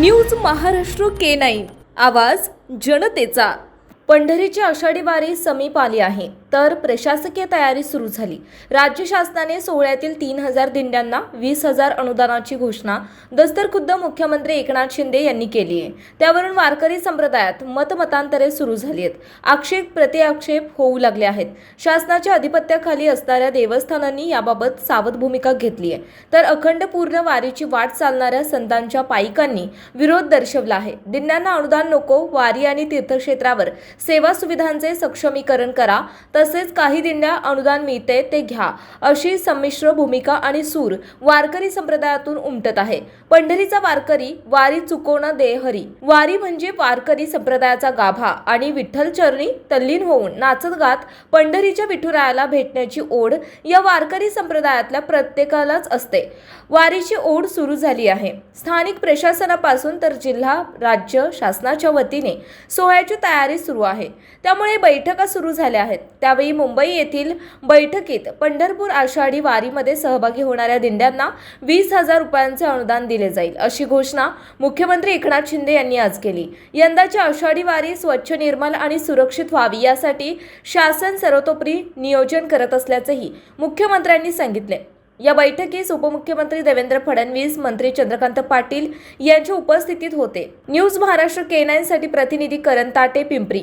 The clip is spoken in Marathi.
News Maharashtra K nine. आवाज जनतेचा. पंढरीची आषाढी वारी समीप आली आहे. तर प्रशासकीय तयारी सुरू झाली. राज्य शासनाने सोहळ्यातील तीन हजार दिंड्यांना वीस हजार अनुदानाची घोषणा दस्तर खुद्द मुख्यमंत्री एकनाथ शिंदे यांनी केली आहे. त्यावरून वारकरी संप्रदायात मतमतांतरे सुरू झाली आहेत. आक्षेप प्रतिआक्षेप होऊ लागले आहेत. शासनाच्या अधिपत्याखाली असणाऱ्या देवस्थानांनी याबाबत सावध भूमिका घेतली आहे. तर अखंड पूर्ण वारीची वाट चालणाऱ्या संतांच्या पायिकांनी विरोध दर्शवला आहे. दिंड्यांना अनुदान नको वारी आणि तीर्थक्षेत्रावर सेवा सुविधांचे सक्षमीकरण करा तसेच काही दिंड्या अनुदान मिळते ते घ्या. अशी संमिश्र भूमिका आणि सूर वारकरी संप्रदायातून उमटत आहे. पंढरीचा वारकरी वारी चुकवणं दे हरी. वारी म्हणजे वारकरी संप्रदायाचा गाभा आणि विठ्ठल चरणी तल्लीन होऊन नाचत गात पंढरीच्या विठुरायाला भेटण्याची ओढ या वारकरी संप्रदायातल्या प्रत्येकालाच असते. वारीची ओढ सुरू झाली आहे. स्थानिक प्रशासनापासून तर जिल्हा राज्य शासनाच्या वतीने सोहळ्याची तयारी सुरू आहे. त्यामुळे बैठका सुरू झाल्या आहेत. यावेळी मुंबई येथील बैठकीत पंढरपूर आषाढी वारीमध्ये सहभागी होणाऱ्या दिंड्यांना वीस हजार रुपयांचे अनुदान दिले जाईल अशी घोषणा मुख्यमंत्री एकनाथ शिंदे यांनी आज केली. यंदाची आषाढी वारी स्वच्छ निर्मल आणि सुरक्षित व्हावी यासाठी शासन सर्वतोपरी नियोजन करत असल्याचंही मुख्यमंत्र्यांनी सांगितले. या बैठकीस उपमुख्यमंत्री देवेंद्र फडणवीस मंत्री चंद्रकांत पाटील यांच्या उपस्थितीत होते. न्यूज महाराष्ट्र के नाईन साठी प्रतिनिधी करण ताटे पिंपरी